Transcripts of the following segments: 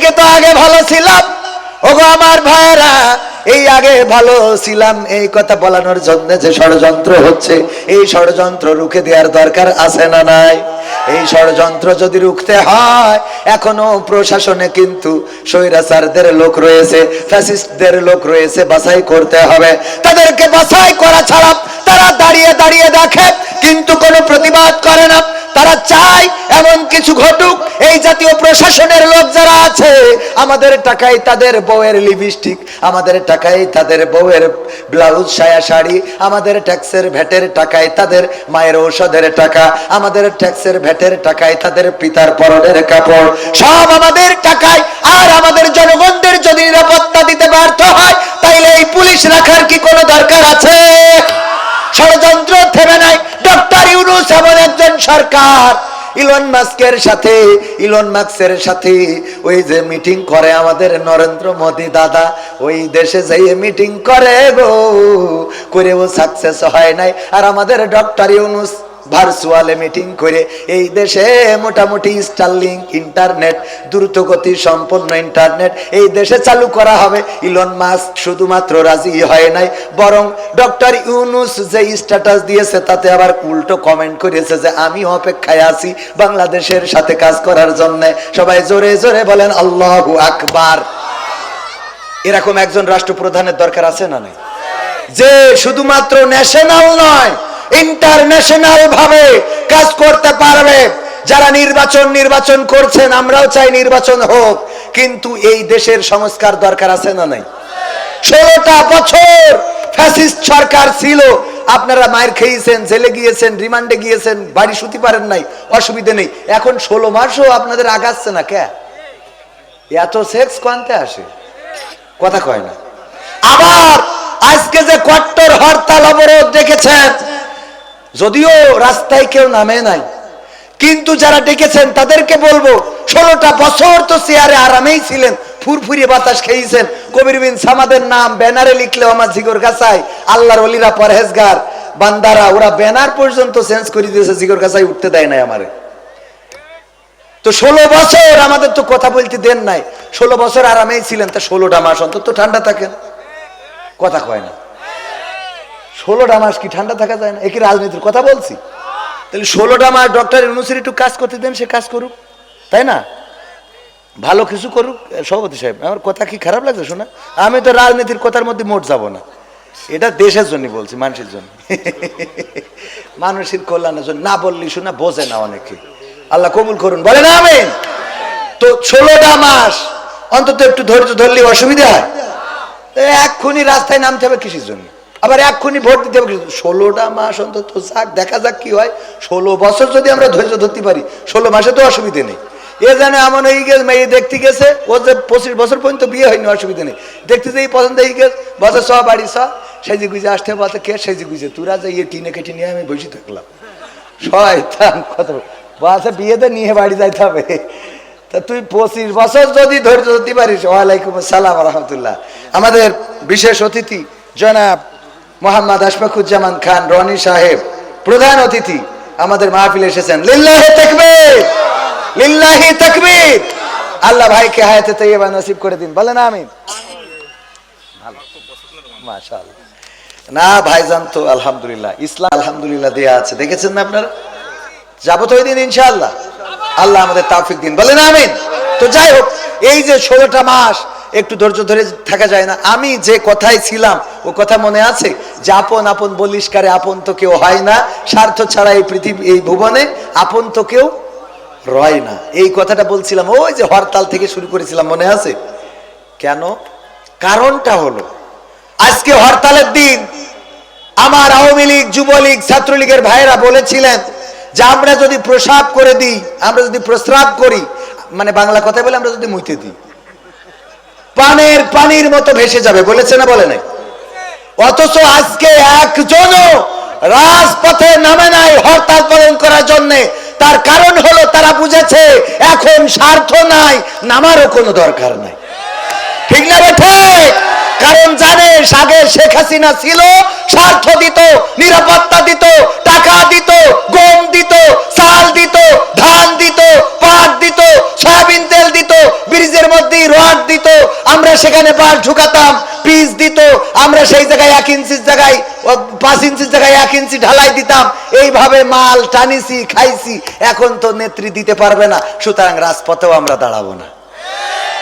থেকে তো আগে ভালো ছিলাম। ওগো আমার ভাইরা এই আগে ভালো ছিলাম, এই কথা বলানোর জন্য যে ষড়যন্ত্র হচ্ছে, এই ষড়যন্ত্র রুখে দেওয়ার দরকার আছে না নাই? এই ষড়যন্ত্র যদি রুখতে হয়, এখনও প্রশাসনে কিন্তু স্বৈরাচারদের লোক রয়েছে, ফ্যাসিস্টদের লোক রয়েছে, বাছাই করতে হবে। তাদেরকে বাছাই করা ছাড়া তারা দাঁড়িয়ে দাঁড়িয়ে দেখে, কিন্তু কোনো প্রতিবাদ করে না। তারা চায় এমন কিছু ঘটুক। এই জাতীয় প্রশাসনের লোক যারা আছে, আমাদের টাকায় তাদের বউয়ের লিপস্টিক আমাদের টাকায় তাদের বউয়ের ব্লাউজ সায়া শাড়ি, আমাদের ট্যাক্সের ভ্যাটের টাকায় তাদের মায়ের ঔষধের টাকা, আমাদের ট্যাক্সের ভ্যাটের টাকায় তাদের পিতার পরনের কাপড়। সব আমাদের টাকায়, আর আমাদের জনগণদের যদি নিরাপত্তা দিতে ব্যর্থ হয়, তাইলে এই পুলিশ রাখার কি কোনো দরকার আছে? ষড়যন্ত্র থেমে নাই। ডক্টর ইউনুস একজন সরকার। ইলন মাস্কের সাথে ইলন মাস্কের সাথে ওই যে মিটিং করে আমাদের নরেন্দ্র মোদি দাদা, ওই দেশে যাইয়ে মিটিং করে গো। করে ও সাকসেস হয় নাই। আর আমাদের ডক্টর ইউনুস ভার্চুয়ালে মিটিং করে এই দেশে মোটামুটি স্টারলিং ইন্টারনেট দ্রুতগতি সম্পন্ন ইন্টারনেট এই দেশে চালু করা হবে। ইলন মাস্ক শুধুমাত্র রাজি হয় নাই, বরং ডক্টর ইউনুস যে স্ট্যাটাস দিয়েছে তাতে আবার উল্টো কমেন্ট করেছে যে আমি অপেক্ষায় আছি বাংলাদেশের সাথে কাজ করার জন্য। সবাই জোরে জোরে বলেন, আল্লাহ আকবার। এরকম একজন রাষ্ট্রপ্রধানের দরকার আছে না নাই? যে শুধুমাত্র ন্যাশনাল নয় ইন্টারন্যাশনাল ভাবে কাজ করতে পারবে। যারা নির্বাচন নির্বাচন করছেন, আমরাও চাই নির্বাচন হোক। কিন্তু এই দেশের সংস্কার দরকার আছে না নাই? ষোলোটা বছর ফ্যাসিস্ট সরকার ছিল। আপনারা মায়ের খেয়েছেন, জেলে গিয়েছেন, রিমান্ডে গিয়েছেন, বাড়ি শুতে পারেন নাই, অসুবিধে নেই। এখন ষোলো মাসও আপনাদের আগাচ্ছে না, কে? এত সেক্স কোয়ান্তে আসে? কথা কয় না। আবার আজকে যে কট্টর হরতাল অবরোধ দেখেছেন যদিও রাস্তায় কেউ নামে নাই, কিন্তু যারা ডেকেছেন তাদেরকে বলব, ষোলোটা বছর তো চেয়ারে আরামেই ছিলেন ফুরফুরিয়ে বাতাস খেয়েছেন। কবির বিন সামাদের নাম ব্যানারে লিখলেও আমার জিগর গাছায়, আল্লাহর অলিরা পরহেজগার, বান্দারা, ওরা ব্যানার পর্যন্ত চেঞ্জ করে দিয়েছে, জিগর গাছায় উঠতে দেয় নাই আমারে। তো ষোলো বছর আমাদের তো কথা বলতে দেন নাই, ষোলো বছর আরামেই ছিলেন, তা ষোলোটা মাস অন্তত ঠান্ডা থাকেন কথা কয় না। ষোলোটা মাস কি ঠান্ডা থাকা যায় না? একই রাজনীতির কথা বলছি? তাহলে ষোলোটা মাস ডক্টর ইউনুসের একটু কাজ করতে দেন, সে কাজ করুক। তাই না? ভালো কিছু করুক সভাপতি সাহেব, আমার কথা কি খারাপ লাগছে শোনা? আমি তো রাজনীতির কথার মধ্যে মোট যাব না। এটা দেশের জন্য বলছি, মানুষের জন্য। মানুষের কল্যাণের জন্য। না বললি শোনা, বোঝে না অনেকে। আল্লাহ কবুল করুন বলে না আমি তো ষোলোটা মাস, অন্তত একটু ধৈর্য ধরলে অসুবিধা হয়। এক্ষুনি রাস্তায় নামতে হবে কৃষির জন্য? আবার এক্ষুনি ভোট দিতে হবে। ষোলোটা মাস অন্তত যাক দেখা যাক কি হয়। ষোলো বছর যদি আমরা ধৈর্য ধরতে পারি, ষোলো মাসে তো অসুবিধে নেই। এ জানে এমন হয়ে গেছে মেয়ে দেখতে গেছে, ও যে পঁচিশ বছর পর্যন্ত বিয়ে হয়নি, অসুবিধা নেই। দেখতে যেই পছন্দ হয়ে গেছে বছর সব বাড়ি সব সেজি গুজে আসতে বলতে কে সেজি গুজে? তোরা যে ইয়ে টিনে কেটে নিয়ে আমি বসে থাকলাম। শয়তান, কত বিয়েতে নিয়ে বাড়ি যাইতে হবে। তা তুই পঁচিশ বছর যদি ধৈর্য ধরতে পারিস, ওয়ালাইকুম আসসালাম রহমতুল্লাহ। আমাদের বিশেষ অতিথি, জনাব মোহাম্মদ আশফাকুজ্জামান খান, রনি সাহেব, প্রধান অতিথি আমাদের মাহফিলে এসেছেন। লিল্লাহি তাকবীর! লিল্লাহি তাকবীর! আল্লাহ ভাইকে হায়াতে তৈয়বা নসিব করে দিন। বলেন আমিন। ভালো। মাশাআল্লাহ। না, ভাইজান তো আলহামদুলিল্লাহ, ইসলাম আলহামদুলিল্লাহ দেয়া আছে। দেখেছেন না আপনারা? যাব তো ওই দিন ইনশাআল্লাহ। আল্লাহ আমাদের তাফিক দিন। বলেন আমিন। তো যাই হোক, এই যে ষোলোটা মাস একটু ধৈর্য ধরে থাকা যায় না। আমি যে কথায় ছিলাম, ও কথা মনে আছে? যে আপন আপন বলিষ্কারে আপন তো কেউ হয় না। স্বার্থ ছাড়া এই পৃথিবী, এই ভুবনে আপন তো কেউ রয় না। এই কথাটা বলছিলাম, ওই যে হরতাল থেকে শুরু করেছিলাম, মনে আছে? কেন? কারণটা হলো, আজকে হরতালের দিন, আমার আওয়ামী লীগ, যুবলীগ, ছাত্রলীগের ভাইয়েরা বলেছিলেন যে আমরা যদি প্রসাব করে দিই, আমরা যদি প্রস্রাব করি মানে বাংলা কথা বলে আমরা যদি মুইতে দিই। পানের পানির মতো ভেসে যাবে, বলেছে না বলে নাই? অথচ আজকে একজনও রাজপথে নামে নাই হরতাল পালন করার জন্য। তার কারণ হলো তারা বুঝেছে, এখন স্বার্থ নাই, নামারও কোনো দরকার নাই। ঠিক না বেঠে কারণ জানে আগে শেখ হাসিনা ছিল স্বার্থ দিত, নিরাপত্তা দিত, টাকা দিত, গম দিত, চাল দিত, ধান দিত, পাট দিত, সয়াবিন তেল দিত, ব্রিজের মধ্যে রড দিত, আমরা সেখানে বাস ঢুকাতাম পিস দিত, আমরা সেই জায়গায় এক ইঞ্চির জায়গায় পাঁচ ইঞ্চির জায়গায় এক ইঞ্চি ঢালাই দিতাম, এইভাবে মাল টানিছি, খাইছি, এখন তো নেত্রী দিতে পারবে না, সুতরাং রাজপথেও আমরা দাঁড়াবো না।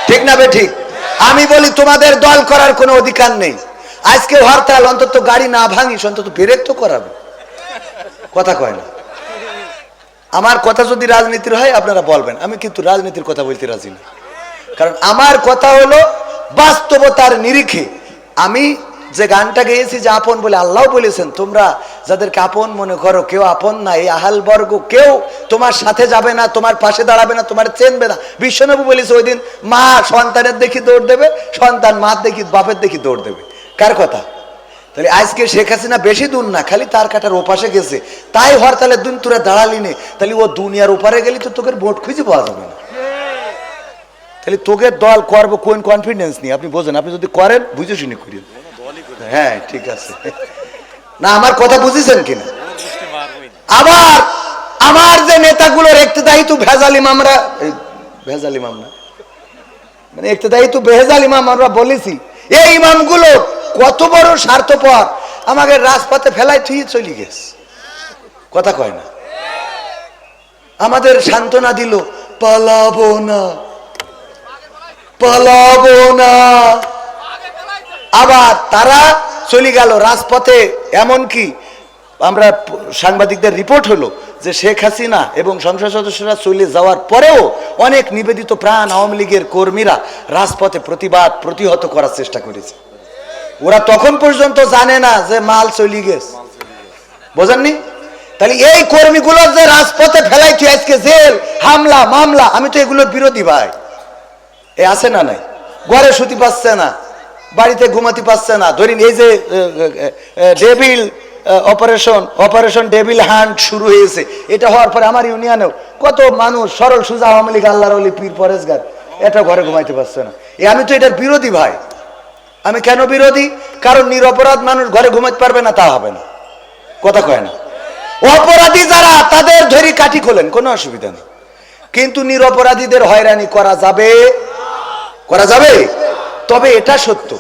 ঠিক না বে ঠিক? আমি বলি, তোমাদের দল করার কোনো অধিকার নেই। আজকে হরতাল, অন্তত গাড়ি না ভাঙিস, অন্তত ব্রেক তো করাবে। কথা কয় না। আমার কথা যদি রাজনীতির হয়, আপনারা বলবেন। আমি কিন্তু রাজনীতির কথা বলতে রাজি না। কারণ আমার কথা হলো, বাস্তবতার নিরিখে আমি যে গানটা গেয়েছি যে আপন বলে আল্লাহ বলেছেন, তোমরা যাদেরকে আপন মনে করো, কেউ আপন না, এই আহাল বর্গ কেউ তোমার সাথে যাবে না, তোমার পাশে দাঁড়াবে না, তোমার চেনবে না। বিশ্বনবু বলেছে ওই দিন, মা সন্তানের দেখি দৌড় দেবে, সন্তান মা দেখি, বাপের দেখি দৌড় দেবে। কার কথা? তাহলে আজকে শেখ হাসিনা বেশি দূর না, খালি তার কাটার ওপাশে গেছে। তাই হরতালের দিন তোরা দাঁড়ালি নে, তাহলে ও দুনিয়ার ওপারে গেলি তো তোকে ভোট খুঁজে পাওয়া যাবে না। তাহলে তোকে দল করব কোন কনফিডেন্স নিয়ে? আপনি বোঝেন, আপনি যদি করেন, বুঝে শুনে করিয়েন হ্যাঁ ঠিক আছে। না আমার কথা বুঝেছেন কিনা? আবার আমার যে নেতাগুলোর একতেদায়ী তো ভেজাল ইমাম আমরা এই, ভেজাল ইমাম না মানে একতেদায়ী তো বেহেজাল ইমাম আমরা বলেছি এই ইমামগুলো কত বড় স্বার্থপর। আমাকে রাজপথে ফেলাই তুই চলে গেছে। কথা কয় না। আমাদের সান্ত্বনা দিল পালাবো না পালাবো না। আবার তারা চলে গেল রাজপথে। এমন কি আমরা সাংবাদিকদের রিপোর্ট হলো যে শেখ হাসিনা এবং সংসদ সদস্যরা চলে যাওয়ার পরেও অনেক নিবেদিত প্রাণ আওয়ামী লীগের কর্মীরা রাজপথে প্রতিবাদ প্রতিহত করার চেষ্টা করেছে। ওরা তখন পর্যন্ত জানে না যে মাল চলে গেছে। বোঝাননি? তাহলে এই কর্মীগুলো যে রাজপথে ফেলাইছে, আজকে জেল, হামলা, মামলা, আমি তো এগুলোর বিরোধী ভাই। এ আছে না নাই? ঘরে শুতে পাচ্ছে না। বাড়িতে ঘুমাতে পারছে না। ধরিন এই যে devil operation operation devil hunt শুরু হয়েছে। এটা হওয়ার পরে আমার ইউনিয়নেও কত মানুষ সরল, সুজা, আওয়ামী লীগ, আল্লাহর অলি পীর, পরেশগার, এটা ঘরে ঘুমাইতে পারছে না। এ, আমি তো এটার বিরোধী ভাই। আমি কেন বিরোধী? কারণ নিরপরাধ মানুষ ঘরে ঘুমাতে পারবে না, তা হবে না। কথা কয় না। অপরাধী যারা, তাদের ধরি কাঠি খোলেন, কোনো অসুবিধা নেই। কিন্তু নিরপরাধীদের হয়রানি করা যাবে? করা যাবে? তবে এটা সত্য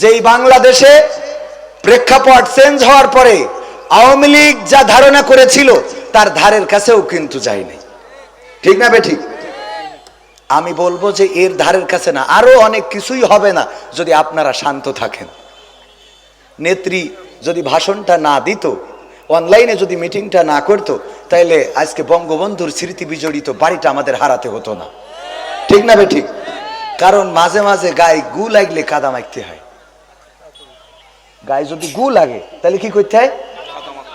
যে এই বাংলাদেশে প্রেক্ষাপট চেঞ্জ হওয়ার পরে আওয়ামী লীগ যা ধারণা করেছিল, তার ধারের কাছেও কিন্তু যায়নি। ঠিক না বে ঠিক আমি বলব যে এর ধারের কাছে না, আরও অনেক কিছুই হবে না যদি আপনারা শান্ত থাকেন। নেত্রী যদি ভাষণটা না দিত, অনলাইনে যদি মিটিংটা না করতো, তাইলে আজকে বঙ্গবন্ধুর স্মৃতি বিজড়িত বাড়িটা আমাদের হারাতে হতো না। ঠিক না বেঠিক? ঠিক কারণ মাঝে মাঝে গায়ে গু লাগলে কাদা মাখতে হয়। গায়ে যদি গু লাগে, তাহলে কি করতে হয়?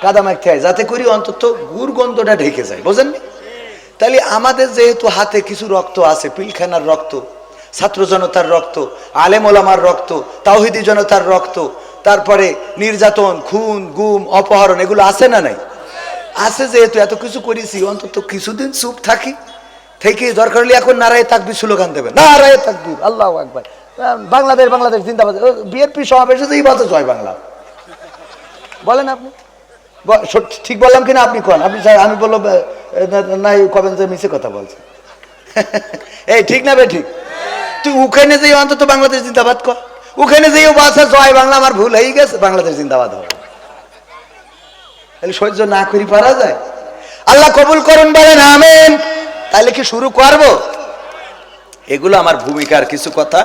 কাদা মাখতে হয়। যাতে করি অন্তত গুড় গন্ধটা ঢেকে যায়, বোঝেননি? তাহলে আমাদের যেহেতু হাতে কিছু রক্ত আছে, পিলখানার রক্ত, ছাত্র জনতার রক্ত, আলেম ওলামার রক্ত, তাওহিদি জনতার রক্ত, তারপরে নির্যাতন, খুন, গুম, অপহরণ, এগুলো আছে না নাই? আছে যেহেতু এত কিছু করেছি, অন্তত কিছুদিন চুপ থাকি। থেকে দরকার হলে এখন নারায় তাকবি স্লোগান দেবে নারায় তাকবি আল্লাহ আকবার। বাংলাদেশ বাংলাদেশ, জিন্দাবাদ। বিএনপি সমাবেশে তো এই বাতে জয় বাংলা। বলেন আপনি। ঠিক বললাম কিনা আপনি কোন? আপনি আমি বলল নাই কবেন যে মিছে কথা বলছে। এই, ঠিক না বে, ঠিক? তুই ওখানে যেই অন্তত বাংলাদেশ জিন্দাবাদ কর। ওখানে যেই বাসা জয় বাংলা, আমার ভুল হয়ে গেছে, বাংলাদেশ জিন্দাবাদ হবে। তাহলে সহ্য না করি পারা যায়? আল্লাহ কবুল করুন, বলেন আমেন। তাহলে কি শুরু করব? এগুলো আমার ভূমিকার কিছু কথা।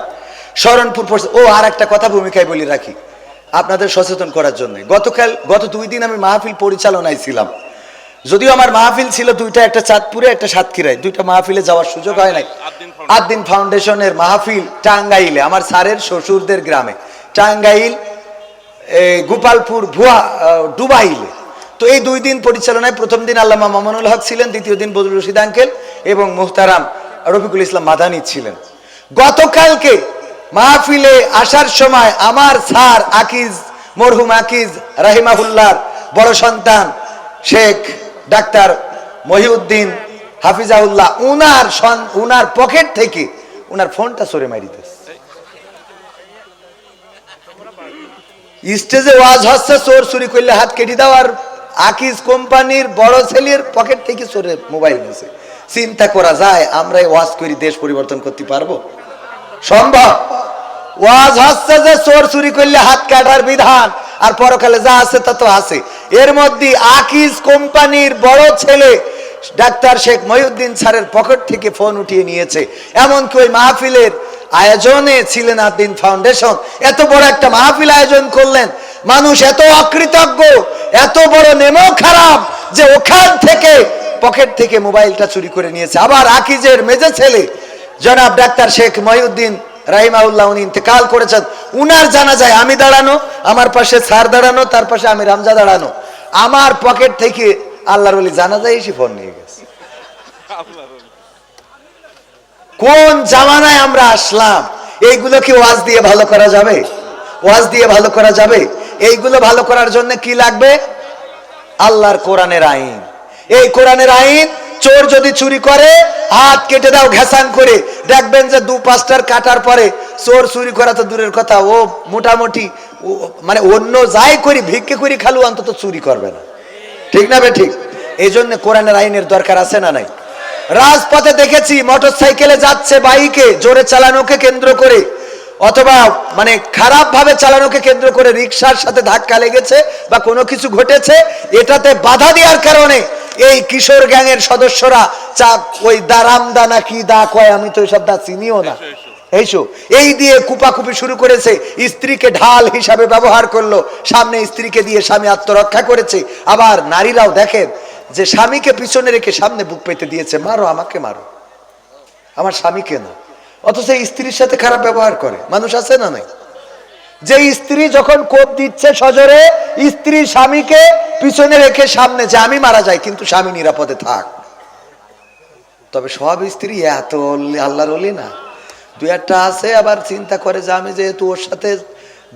শরণপুর ও আর একটা কথা ভূমিকায় বলি রাখি। আপনাদের সচেতন করার জন্য। গতকাল গত দুই দিন আমি মাহফিল পরিচালনায় ছিলাম। যদিও আমার মাহফিল ছিল দুইটা একটা চাঁদপুরে একটা সাতক্ষীরায়। দুইটা মাহফিলে যাওয়ার সুযোগ হয় নাই। আদিন ফাউন্ডেশনের মাহফিল টাঙ্গাইলে আমার স্যারের শ্বশুরদের গ্রামে। টাঙ্গাইল গোপালপুর ভুয়া ডুবাইলে তো এই দুই দিন পরিচালনায় প্রথম দিন আল্লামা মামুনুল হক ছিলেন, দ্বিতীয় দিন বদরুল রশিদ আঙ্কেল এবং মুহতারাম রফিকুল ইসলাম মাদানি ছিলেন। গতকালকে মাহফিলে আসার সময় আমার স্যার আকিজ, মরহুম আকিজ রাহিমাহুল্লার বড় সন্তান শেখ ডাক্তার মহিউদ্দিন হাফিজাউল্লাহ উনার উনার পকেট থেকে উনার ফোনটা সরে মারিতেছে স্টেজে ওয়াজ হচ্ছে, চোর চুরি করলে হাত কেটে দাও আর আকিজ কোম্পানির বড় ছেলের পকেট থেকে চোরে মোবাইল নিয়েছে চিন্তা করা যায় আমরা ওয়াজ করি, দেশ পরিবর্তন করতে পারব? সম্ভব। ওয়াজ হচ্ছে যে চোর চুরি করলে হাত কাটার বিধান, আর পরকালে যা আছে তা তো আছে। এর মধ্যে আকিজ কোম্পানির বড় ছেলে, ডাক্তার শেখ মহিউদ্দিন স্যারের পকেট থেকে ফোন উঠিয়ে নিয়েছে। এমনকি ওই মাহফিলের আয়োজনে ছিলেন আদিন ফাউন্ডেশন। এত বড় একটা মাহফিল আয়োজন করলেন। মানুষ এত অকৃতজ্ঞ এত বড় নেমো খারাপ যে ওখান থেকে পকেট থেকে মোবাইলটা চুরি করে নিয়েছে। আবার আকিজের মেজে ছেলে, জনাব ডাক্তার শেখ মহিউদ্দিন রাহিমাউল্লাহ উনি ইন্তেকাল করেছেন। উনার জানা যায় আমি দাঁড়ানো, আমার পাশে স্যার দাঁড়ানো, তার পাশে আমি রামজা দাঁড়ানো। আমার পকেট থেকে আল্লাহর বলি জানা যায় এসে ফোন নিয়ে গেছে। কোন জামানায় আমরা আসলাম? এইগুলো কি ওয়াজ দিয়ে ভালো করা যাবে? ওয়াজ দিয়ে ভালো করা যাবে? এইগুলো ভালো করার জন্য কি লাগবে? আল্লাহর কোরআনের আইন। এই কোরআনের আইন, চোর যদি চুরি করে, হাত কেটে দাও ঘেসান করে। দেখবেন যে দু পাঁচটার কাটার পরে চোর চুরি করা তো দূরের কথা। ও মোটামুটি মানে অন্য যাই করি, ভিক্ষে করি, খালু অন্তত চুরি করবে না। ঠিক না বে ঠিক? এই জন্য কোরআনের আইনের দরকার আছে না নাই? রাজপথে দেখেছি মোটর সাইকেলে যাচ্ছে বাইকে, জোরে চালানোকে কেন্দ্র করে। অথবা মানে খারাপ ভাবে চালানোকে কেন্দ্র করে রিক্সার সাথে ধাক্কা লেগেছে বা কোনো কিছু ঘটেছে এটাতে বাধা দেওয়ার কারণে এই কিশোর গ্যাংয়ের সদস্যরা চা ওই দারামদা না কি দা কয় আমি তো এসব দা চিনিও না। এইসো এই দিয়ে কুপাকুপি শুরু করেছে স্ত্রীকে ঢাল হিসাবে ব্যবহার করল সামনে স্ত্রীকে দিয়ে স্বামী আত্মরক্ষা করেছে। আবার নারীরাও দেখেন যে স্বামীকে পিছনে রেখে সামনে বুক পেতে দিয়েছে মারো আমাকে মারো। আমার স্বামীকে না। অথচ স্ত্রীর সাথে খারাপ ব্যবহার করে। মানুষ আছে না নাই? যে স্ত্রী যখন কোপ দিচ্ছে সজরে স্ত্রী স্বামীকে পিছনে রেখে সামনে যে আমি মারা যাই, কিন্তু স্বামী নিরাপদে থাক। তবে সব স্ত্রী এত আল্লাহর অলি না। দু একটা আছে, আবার চিন্তা করে যে আমি যেহেতু ওর সাথে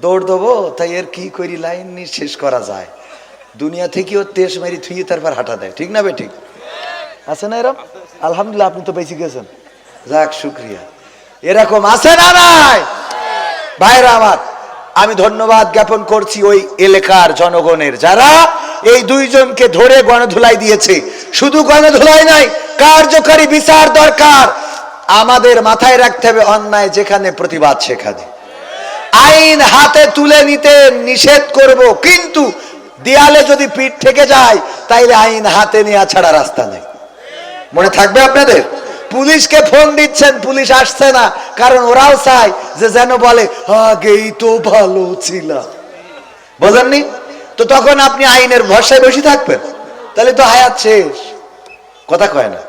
দৌড় দেবো, তাই এর কি করি? লাইন নিয়ে শেষ করা যায়। দুনিয়া থেকে ওর তেস মেরি থুয়ে তারপর হাঁটা দেয়। ঠিক না বে ঠিক? আছে না এরম? আলহামদুলিল্লাহ, আপনি তো বেঁচে গেছেন। যাক, শুক্রিয়া। এরকম আছে না নাই? ভাইরা আমার, আমি ধন্যবাদ জ্ঞাপন করছি ওই এলাকার জনগণের যারা এই দুইজনকে ধরে গণধুলাই দিয়েছে। শুধু গণধুলাই নাই, কার্যকারী বিচার দরকার। আমাদের মাথায় রাখতে হবে অন্যায় যেখানে প্রতিবাদ সেখানে। আইন হাতে তুলে নিতে নিষেধ করব, কিন্তু দেয়ালে যদি পিঠ থেকে যায়, তাইলে আইন হাতে নেওয়া ছাড়া রাস্তা নেই। মনে থাকবে আপনাদের? পুলিশকে ফোন দিচ্ছেন, পুলিশ আসছে না। কারণ ওরাও চায় যে যেন বলে, আগেই তো ভালো ছিল বোঝেননি? তো তখন আপনি আইনের ভরসায় বেশি থাকবেন। তাহলে তো হায়াত শেষ। কথা কয় না।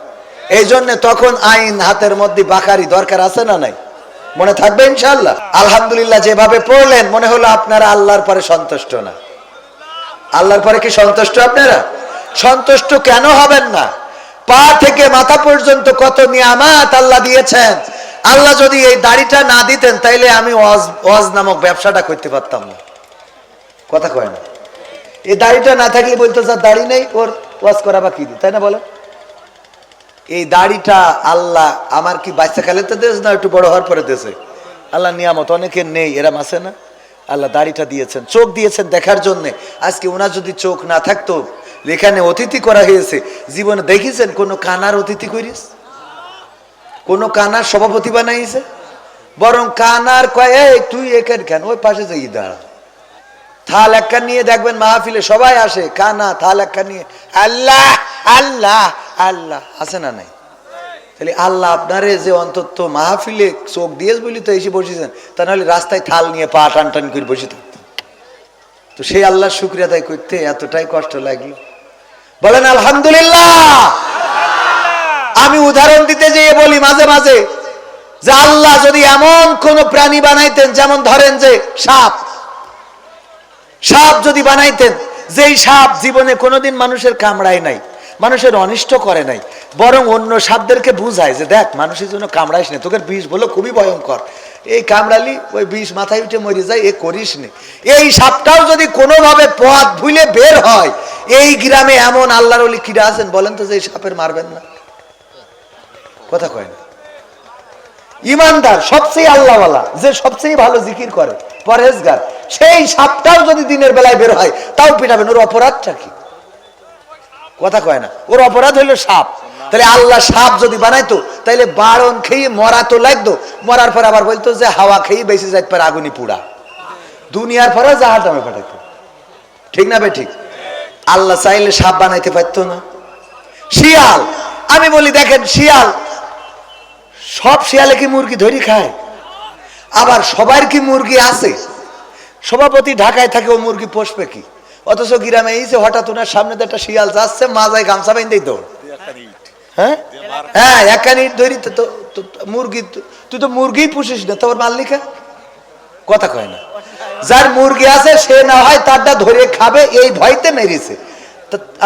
এই জন্য তখন আইন হাতের মধ্যে বাকারি দরকার আছে না নাই? মনে থাকবে ইনশাল্লাহ আলহামদুলিল্লাহ, যেভাবে পড়লেন, মনে হলো আপনারা আল্লাহর পরে সন্তুষ্ট না। আল্লাহর পরে কি সন্তুষ্ট আপনারা? সন্তুষ্ট কেন হবেন না? পা থেকে মাথা পর্যন্ত কত নিয়ামাত আল্লাহ দিয়েছেন? আল্লাহ যদি এই দাড়িটা না দিতেন, তাইলে আমি ওয়াজ নামক ব্যবসাটা করতে পারতাম না। কথা কয় না? এই দাড়িটা না থাকলে বলতো যার দাড়ি নেই, ওর ওয়াজ করা বা কি দি, তাই না বলে? এই দাড়িটা আল্লাহ আমার কি বাচ্চা কালে তো দেশ না, একটু বড় হওয়ার পরে দেশে। আল্লাহ নিয়ামত অনেকের নেই, এরম আছে না? আল্লাহ দাড়িটা দিয়েছেন, চোখ দিয়েছেন দেখার জন্য। আজকে ওনার যদি চোখ না থাকতো এখানে অতিথি করা হয়েছে, জীবনে দেখেছেন কোনো কানার অতিথি করিস কোনো কানার সভাপতি বানাইছে? বরং কানার কয় তুই এখানে কেন? ওই পাশে যাই, দাঁড়া। থাল একখান নিয়ে দেখবেন মাহফিলে সবাই আসে, কানা, থাল একখান নিয়ে। আল্লাহ আল্লাহ আল্লাহ। আছে না নাই? তাহলে আল্লাহ আপনারে যে অন্তত মাহফিলে চোখ দিয়ে বলি তো এসে বসেছেন, তা নাহলে রাস্তায় থাল নিয়ে পা টান টান করে বসে থাকতেন। তো সেই আল্লাহর শুক্রিয়া আদায় করতে এতটাই কষ্ট লাগল। বলেন আলহামদুলিল্লাহ। আমি উদাহরণ দিতে যেয়ে বলি মাঝে মাঝে যে আল্লাহ যদি এমন কোন প্রাণী বানাইতেন যেমন ধরেন যে সাপ। সাপ যদি বানাইতেন যেই সাপ জীবনে কোনোদিন মানুষের কামড়ায় নাই। মানুষের অনিষ্ট করে নাই, বরং অন্য সাপদেরকে বুঝায় যে দেখ, মানুষের জন্য কামড়াইস না, তোকে বিষ বলো খুবই ভয়ঙ্কর। এই কামড়ালি, ওই বিষ মাথায় উঠে মরে যায়, এ করিস নে। এই সাপটাও যদি কোনোভাবে পথ ভুলে বের হয়, এই গ্রামে এমন আল্লাহর অলি কিরা আছেন বলেন তো যে এই সাপের মারবেন না। কথা কয় না। ইমানদার, সবচেয়ে আল্লাহওয়ালা, যে সবচেয়ে ভালো জিকির করে, পরহেজগার, সেই সাপটাও যদি দিনের বেলায় বের হয়, তাও পিটাবেন, ওর অপরাধটা কি? কথা কয় না। ওর অপরাধ হইল সাপ। তাহলে আল্লাহ সাপ যদি বানাইতো তাহলে বারণ খেয়ে মরা তো লাগতো। মরার পর আবার বলতো যে হাওয়া খেয়ে বেশি যাইতে পারে আগুনি পুড়া। দুনিয়ার পরে জাহাজ নামে পাঠাইতো। ঠিক না বে ঠিক? আল্লাহ চাইলে সাপ বানাইতে পারতো না। শিয়াল, আমি বলি দেখেন শিয়াল, সব শিয়ালে কি মুরগি ধরি খায়? আবার সবার কি মুরগি আছে? সভাপতি ঢাকায় থাকে, ও মুরগি পোষবে কি? অথচ গ্রামে এই যে হঠাৎ ওনার সামনে তো একটা শিয়াল যাচ্ছে, মাজায় গামছা বাইন্দেই দৌড়। হ্যাঁ? হ্যাঁ একানি ধরি তো মুরগি তুই তো মুরগি পুষিস না, তোর মাল্লিকা কথা কয় না। যার মুরগি আছে, সে না হয় তারটা ধরে খাবে, এই ভয়তে মেরেছে।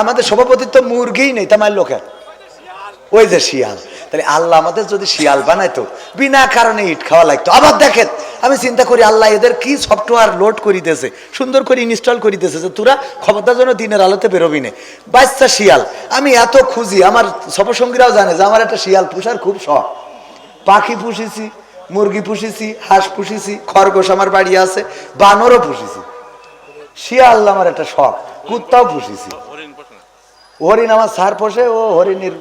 আমাদের সভাপতির তো মুরগিই নেই তামার লোকের। ওই যে শিয়াল। তাহলে আল্লাহ আমাদের যদি শিয়াল বানাইতো, বিনা কারণে ইট খাওয়া লাগতো। আবার দেখেন, আমি চিন্তা করি আল্লাহ এদের কি সফটওয়্যার লোড করিতেছে, সুন্দর করে ইনস্টল করিতেছে যে তোরা ক্ষমতার জন্য দিনের আলোতে বেরোবি না। বাচ্চা শিয়াল, আমি এত খুঁজি, আমার সপসঙ্গীরাও জানে যে আমার একটা শিয়াল পুষার খুব শখ। পাখি পুষেছি, মুরগি পুষেছি, হাঁস পুষেছি, খরগোশ আমার বাড়ি আছে, বানরও পুষেছি। শিয়াল আমার একটা শখ, কুত্তাও পুষেছি। হরিণ আমার সার পোষে, ও হরিণের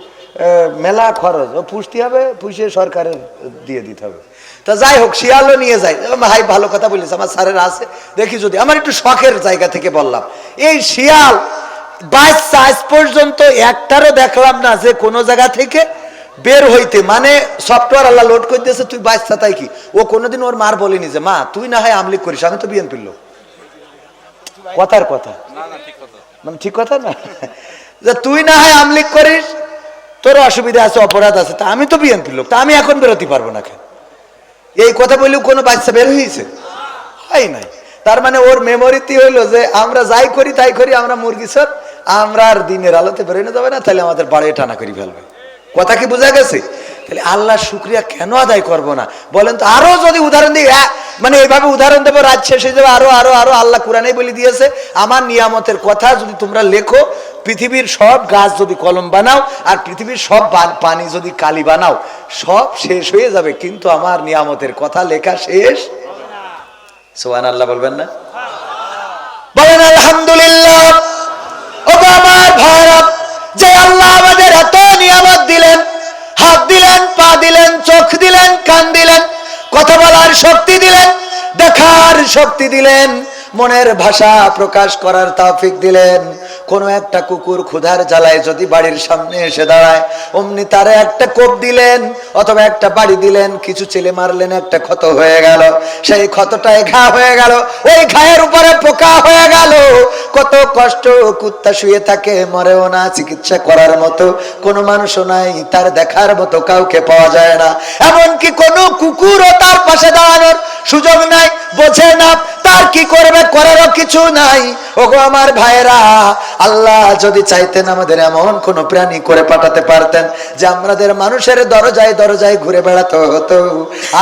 মেলা খরচ। ও পুষতে হবে পুষে সরকারের দিয়ে দিতে হবে। তা যাই হোক শিয়ালও নিয়ে যাই। ভাই ভালো কথা বলিস আমার স্যারের আছে। দেখি যদি আমার একটু শখের জায়গা থেকে বললাম। এই শিয়াল বাচ্চা আজ পর্যন্ত একটারও দেখলাম না যে কোনো জায়গা থেকে বের হইতে। মানে সফটওয়্যার আল্লাহ লোড করে দিয়েছে তুই বাচ্চা তাই কি? ও কোনোদিন ওর মার বলেনি যে মা তুই না হয় আমলিক করিস আমি তো বিএনপির লোক। কথার কথা। মানে ঠিক কথা না? যে তুই না হয় আমলিক করিস তোর অসুবিধা আছে, অপরাধ আছে, তা আমি তো বিএনপির লোক, তা আমি এখন বেরোতে পারব না কেন? এই কথা বললেও কোনো বাচ্চা বের হয়েছে? হয় নাই। তার মানে ওর মেমোরিতে হইল যে আমরা যাই করি, তাই করি, আমরা মুরগি সব, আমরা আর দিনের আলোতে বেরোনো যাবে না, তাহলে আমাদের বাড়ি টানা করি ফেলবে। কথা কি বোঝা গেছে? তাহলে আল্লাহ শুক্রিয়া কেন আদায় করব না? বলেন তো আরও যদি উদাহরণ দিই হ্যাঁ, মানে এইভাবে উদাহরণ দেবো রাত শেষ হয়ে যাবে আরও আরও আরও আল্লাহ কোরআনে বলে দিয়েছে আমার নিয়ামতের কথা যদি তোমরা লেখো পৃথিবীর সব গাছ যদি কলম বানাও আর পৃথিবীর সব পানি যদি কালি বানাও সব শেষ হয়ে যাবে কিন্তু আমার নিয়ামতের কথা লেখা শেষ? সোহান আল্লাহ বলবেন না? বলেন আলহামদুলিল্লাহ। ও আমার ভাইরা যে আল্লাহ আমাদের এত নিয়ামত দিলেন হাত দিলেন, পা দিলেন, চোখ দিলেন, কান দিলেন, কথা বলার শক্তি দিলেন, দেখার শক্তি দিলেন। মনের ভাষা প্রকাশ করার তাফিক দিলেন। কোনো একটা কুকুর ক্ষুধার জ্বালায় যদি বাড়ির সামনে এসে দাঁড়ায়, অমনি তারে একটা কোপ দিলেন অথবা একটা বাড়ি দিলেন, কিছু ছেলে মারলেন, একটা ক্ষত হয়ে গেল। সেই ক্ষতটায় ঘা হয়ে গেল, ওই ঘায়ের উপরে পোকা হয়ে গেল। কত কষ্ট কুত্তা শুয়ে থাকে, মরেও না চিকিৎসা করার মতো। কোনো মানুষও নাই, তার দেখার মতো কাউকে পাওয়া যায় না। এমনকি কোনো কুকুরও তার পাশে দাঁড়ানোর সুযোগ নাই, বোঝে না, তার কি করবে, করারও কিছু নাই। ওগো আমার ভাইরা আল্লাহ যদি চাইতেন আমাদের এমন কোন প্রাণী করে পাঠাতে পারতেন যে আমাদের মানুষের দরজায় দরজায় ঘুরে বেড়াতে হতো।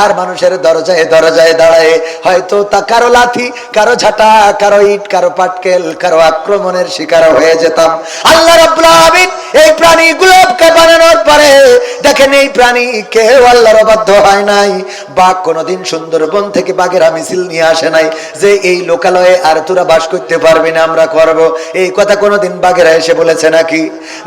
আর মানুষের দরজায় দরজায় দাঁড়ায় হয়তো তা কারও লাথি, কারও ঝাঁটা, কারও ইট, কারও পাটকেল, কারও আক্রমণের শিকার হয়ে যেতাম। আল্লাহ রাব্বুল এই প্রাণীগুলোকে বানানোর পরে দেখেন এই প্রাণী কেউ আল্লাহর অবাধ্য হয় নাই। বা কোনোদিন সুন্দরবন থেকে বাঘেরা মিছিল নিয়ে আসে নাই যে এই লোকালয়ে আর তোরা বাস করতে পারবি না, আমরা করব। এই কথা কোনোদিন বাঘেরা এসে বলেছে নাকি?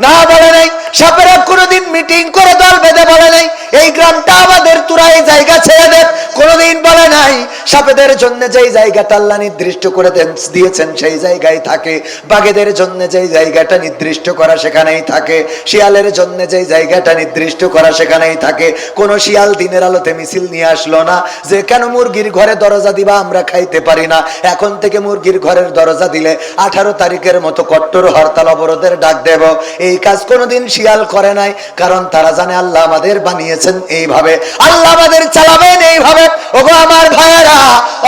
না বলে নাই। সাপেরা কোনোদিন মিটিং করে দল বেঁধে বলে নাই। এই গ্রামটা আমাদের তোরা এই জায়গা ছেড়ে দেন কোনোদিন বলে নাই। সাপেদের জন্য যেই জায়গাটা আল্লাহ নির্দিষ্ট করে দেন, দিয়েছেন, সেই জায়গায় থাকে। বাঘেদের জন্য যেই জায়গাটা নির্দিষ্ট করা সেখানেই থাকে। শিয়ালের জন্য যেই জায়গাটা নির্দিষ্ট করা সেখানেই থাকে। কোন শিয়াল দিনের আলোতে মিছিল নিয়ে আসলো না যে কেন মুরগির ঘরে দরজা দিবা, আমরা খাইতে পারি না। এখন থেকে মুরগির ঘরের দরজা দিলে আঠারো তারিখের মতো কট্টর হরতাল অবরোধের ডাক দেব। এই কাজ কোনোদিন শিয়াল করে নাই, কারণ তারা জানে আল্লাহ আমাদের বানিয়েছেন এইভাবে। আল্লাহ আমাদের চালাবেন এইভাবে। ওগো আমার ভাইয়েরা,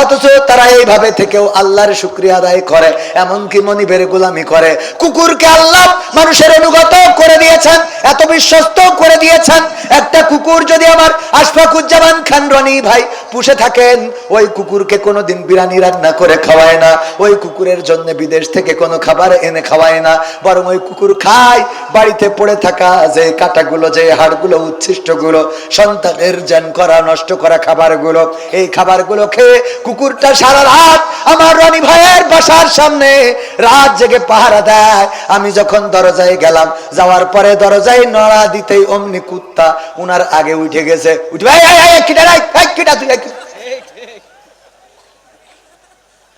অথচ তারা এইভাবে থেকেও আল্লাহর শুক্রিয়া আদায় করে, এমনকি মনিবের গোলামি করে। কুকুরকে আল্লাহ মানুষের অনুগত করে দিয়েছেন, এত বিশ্বস্ত করে দিয়েছেন। একটা কুকুর যদি আমার আশফাকুজ্জামান খান রনি ভাই পুষে থাকেন ওই কুকুরকে কোনোদিন বিরিয়ানি রান্না করে খাওয়ায় না ওই কুকুরের জন্য বিদেশ থেকে কোনো খাবার এনে খাওয়ায় না বরং ওই কুকুর খায় বাড়িতে পড়ে থাকা যে কাটাগুলো যে হাড়গুলো উচ্ছিষ্টগুলো সন্তানের জ্যান করা নষ্ট করা খাবারগুলো এই খাবারগুলো খেয়ে কুকুরটা সারা রাত আমার রনি ভাইয়ের বাসার সামনে রাত জেগে পাহারা দেয়। আমি যখন দরজায় গেলাম যাওয়ার পরে দরজায় নড়া দিতেই অমনি কুত্তা উনার আগে উঠে গেছে। উঠে এই, এই, এই, কিটা রে, কিটা তুই, এই, কি-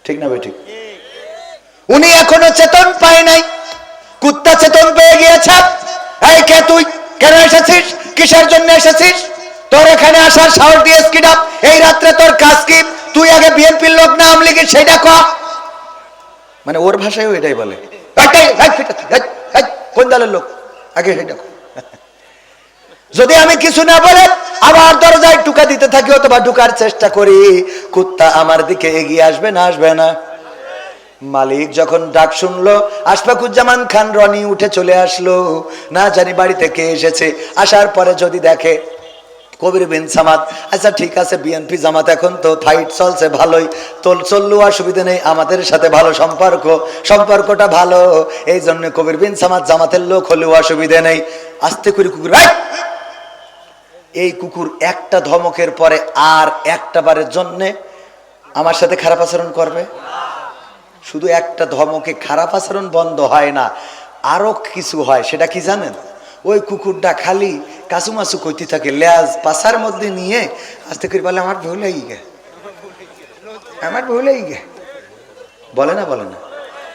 ঠিক না ভাই, ঠিক। উনি এখনও চেতন পায় নাই। কুত্তা চেতন পেয়ে গিয়েছে। এই কে তুই? কেন এসেছিস? কিসের জন্য এসেছিস? তোর এখানে আসার সাহস দিয়েছ কিনা এই রাত্রে তোর কাজ কি? তুই আগে বিএনপির লোক না আমলি কি সেটা ক। মানে ওর ভাষায়ও এটাই বলে। কোন দলের লোক? আগে সেটা। যদি আমি কিছু না বলে, আবার টুকা দিতে থাকি অথবা ঢুকার চেষ্টা করি। কুত্তা আমার দিকে এগিয়ে আসবে না আসবে না। মালিক যখন ডাক শুনলো, আশফাকুজ্জামান খান রনি উঠে চলে আসলো। না জানি বাড়িতে কে এসেছে। আসার পরে যদি দেখে কবির বিন সামাদ আচ্ছা ঠিক আছে, বিএনপি জামাত এখন তো ফাইট চলছে, ভালোই। তোল চলল, অসুবিধা নেই, আমাদের সাথে ভালো সম্পর্ক, সম্পর্কটা ভালো। এই জন্য কবির বিন সামাদ জামাতের লোক হলেও অসুবিধে নেই। আস্তে করে কুকুর "এই!" কুকুর একটা ধমকের পরে আর একটা বারের জন্যে আমার সাথে খারাপ আচরণ করবে? শুধু একটা ধমকে খারাপ আচরণ বন্ধ হয় না, আরও কিছু হয়, সেটা কি জানেন? ওই কুকুরটা খালি কাসুমাসু কইতে থাকে, লেজ পাশার মধ্যে নিয়ে আস্তে করে বলে, আমার ভুল হয়ে গে আমার ভুল হয়ে গে বলে না বলে না।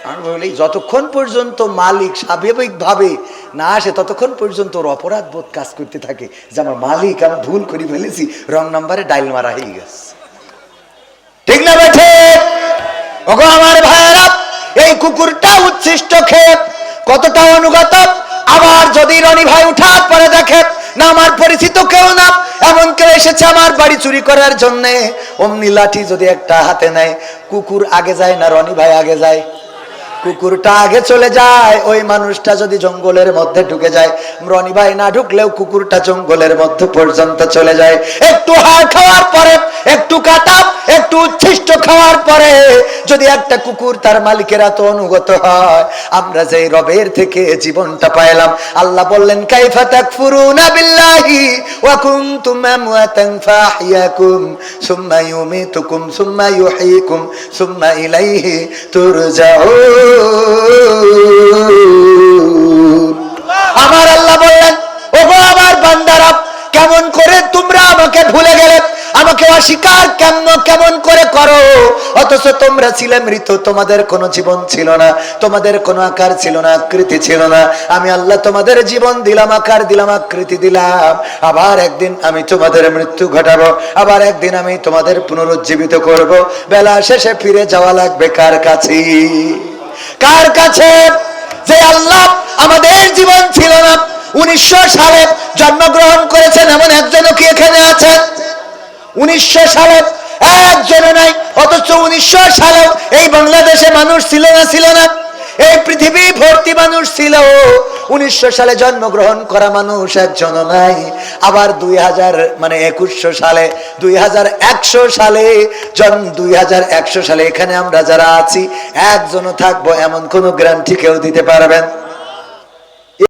ভুল হয়ে- যতক্ষণ পর্যন্ত মালিক স্বাভাবিক ভাবে না আসে, ততক্ষণ পর্যন্ত ওর অপরাধ বোধ কাজ করতে থাকে যে আমার মালিক, আমি ভুল করে ফেলেছি, রং নাম্বারে ডাইল মারা হয়ে গেছে। ঠিক না বেঠে? ওগো আমার ভাইয়েরা, এই কুকুরটা উচ্ছিষ্ট খেয়ে কতটা অনুগত? আবার যদি রনি ভাই উঠার পরে দেখে, না আমার পরিচিত কেউ না, এমন কেউ এসেছে আমার বাড়ি চুরি করার জন্য। অমনি লাঠি যদি একটা হাতে নেয়, কুকুর আগে যায় না, রনি ভাই আগে যায়। কুকুরটা আগে চলে যায়, ওই মানুষটা যদি জঙ্গলের মধ্যে ঢুকে যায় রনি ভাই না ঢুকলেও কুকুরটা জঙ্গলের মধ্যে পর্যন্ত চলে যায়। একটু হাড় খাওয়ার পরে, একটু কাটা, একটু উচ্ছিষ্ট খাওয়ার পরে যদি একটা কুকুর তার মালিকের এত অনুগত হয়, আমরা যে রবের থেকে জীবনটা পাইলাম, আল্লাহ বললেন, কাইফা তাকফুরুনা বিল্লাহি ওয়া কুনতুম আমওয়াতান ফাহইয়াকুম সুম্মা ইউমিতুকুম, সুম্মা ইউহয়িকুম সুম্মা ইলাইহি তুরজাউন। আমার আল্লাহ বললেন, ওগো আমার বান্দারা, কেমন করে তোমরা আমাকে ভুলে গেলে? আমাকে অস্বীকার কেমন কেমন করে করো? অথচ তোমরা ছিলে মৃত, তোমাদের কোনো জীবন ছিল না, তোমাদের কোনো আকার ছিল না, আকৃতি ছিল না। আমি আল্লাহ তোমাদের জীবন দিলাম, আকার দিলাম, আকৃতি দিলাম। আবার একদিন আমি তোমাদের মৃত্যু ঘটাবো, আবার একদিন আমি তোমাদের পুনরুজ্জীবিত করব। বেলা শেষে ফিরে যাওয়া লাগবে কার কাছে? কার কাছে? যে আল্লাহ আমাদের জীবন ছিল না। উনিশশো সালে জন্মগ্রহণ করেছেন এমন একজনও কি এখানে আছেন? উনিশশো সালে একজনও নাই, অথচ উনিশশো সালেও এই বাংলাদেশে মানুষ ছিল না ছিল না। এই পৃথিবী ভর্তি মানুষ ছিল। উনিশশো সালে জন্মগ্রহণ করা মানুষ একজন নাই। আবার দুই হাজার মানে একুশশো সালে, দুই হাজার একশো সালে, জন দুই হাজার একশো সালে এখানে আমরা যারা আছি, একজনও থাকব এমন কোনো গ্যারান্টি কেউ দিতে পারবেন?